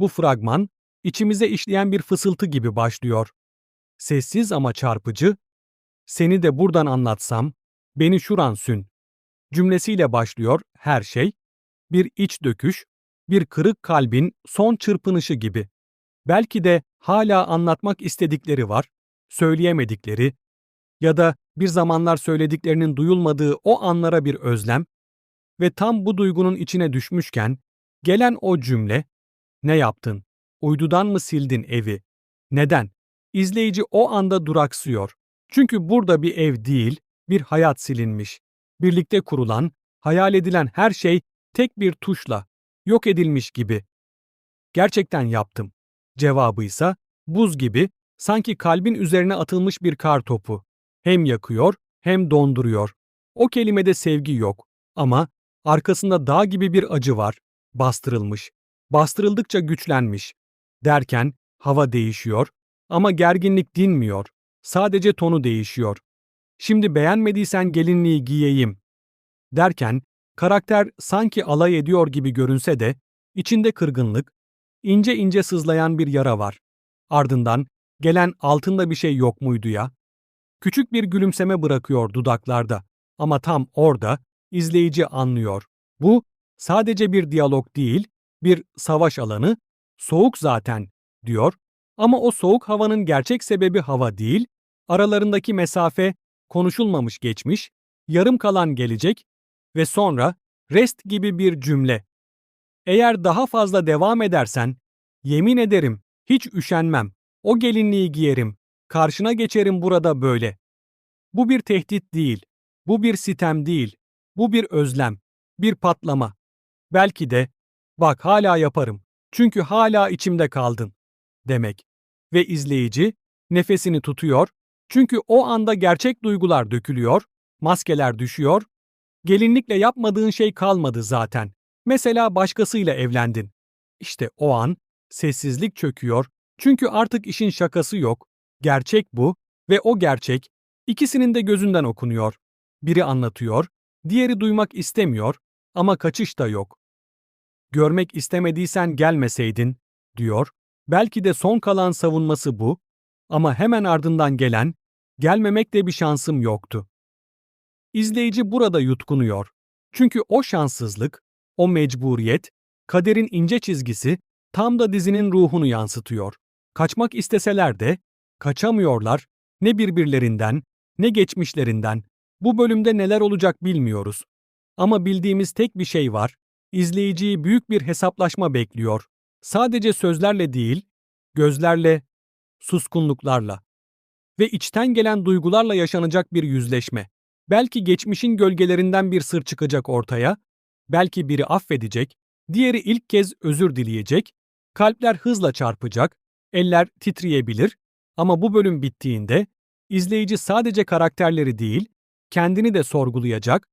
Bu fragman, içimize işleyen bir fısıltı gibi başlıyor. Sessiz ama çarpıcı, seni de buradan anlatsam, beni şuran sün. Cümlesiyle başlıyor her şey, bir iç döküş, bir kırık kalbin son çırpınışı gibi. Belki de hala anlatmak istedikleri var, söyleyemedikleri ya da bir zamanlar söylediklerinin duyulmadığı o anlara bir özlem ve tam bu duygunun içine düşmüşken gelen o cümle ne yaptın? Uydudan mı sildin evi? Neden? İzleyici o anda duraksıyor. Çünkü burada bir ev değil, bir hayat silinmiş. Birlikte kurulan, hayal edilen her şey tek bir tuşla yok edilmiş gibi. Gerçekten yaptım. Cevabı ise buz gibi, sanki kalbin üzerine atılmış bir kar topu. Hem yakıyor, hem donduruyor. O kelimede sevgi yok ama arkasında dağ gibi bir acı var. Bastırılmış. Bastırıldıkça güçlenmiş. Derken hava değişiyor ama gerginlik dinmiyor. Sadece tonu değişiyor. Şimdi beğenmediysen gelinliği giyeyim. Derken karakter sanki alay ediyor gibi görünse de içinde kırgınlık, ince ince sızlayan bir yara var. Ardından gelen altında bir şey yok muydu ya? Küçük bir gülümseme bırakıyor dudaklarda ama tam orada izleyici anlıyor. Bu sadece bir diyalog değil, bir savaş alanı, soğuk zaten diyor ama o soğuk havanın gerçek sebebi hava değil, aralarındaki mesafe konuşulmamış geçmiş, yarım kalan gelecek ve sonra rest gibi bir cümle. Eğer daha fazla devam edersen, yemin ederim hiç üşenmem, o gelinliği giyerim, karşına geçerim burada böyle. Bu bir tehdit değil, bu bir sitem değil, bu bir özlem, bir patlama. Belki de, bak hala yaparım, çünkü hala içimde kaldın, demek. Ve izleyici, nefesini tutuyor, çünkü o anda gerçek duygular dökülüyor, maskeler düşüyor, gelinlikle yapmadığın şey kalmadı zaten. Mesela başkasıyla evlendin. İşte o an sessizlik çöküyor çünkü artık işin şakası yok. Gerçek bu ve o gerçek ikisinin de gözünden okunuyor. Biri anlatıyor, diğeri duymak istemiyor ama kaçış da yok. Görmek istemediysen gelmeseydin, diyor. Belki de son kalan savunması bu ama hemen ardından gelen, gelmemek de bir şansım yoktu. İzleyici burada yutkunuyor. Çünkü o şanssızlık, o mecburiyet, kaderin ince çizgisi tam da dizinin ruhunu yansıtıyor. Kaçmak isteseler de kaçamıyorlar ne birbirlerinden ne geçmişlerinden. Bu bölümde neler olacak bilmiyoruz. Ama bildiğimiz tek bir şey var. İzleyiciyi büyük bir hesaplaşma bekliyor. Sadece sözlerle değil, gözlerle, suskunluklarla ve içten gelen duygularla yaşanacak bir yüzleşme. Belki geçmişin gölgelerinden bir sır çıkacak ortaya, belki biri affedecek, diğeri ilk kez özür dileyecek, kalpler hızla çarpacak, eller titreyebilir ama bu bölüm bittiğinde izleyici sadece karakterleri değil, kendini de sorgulayacak,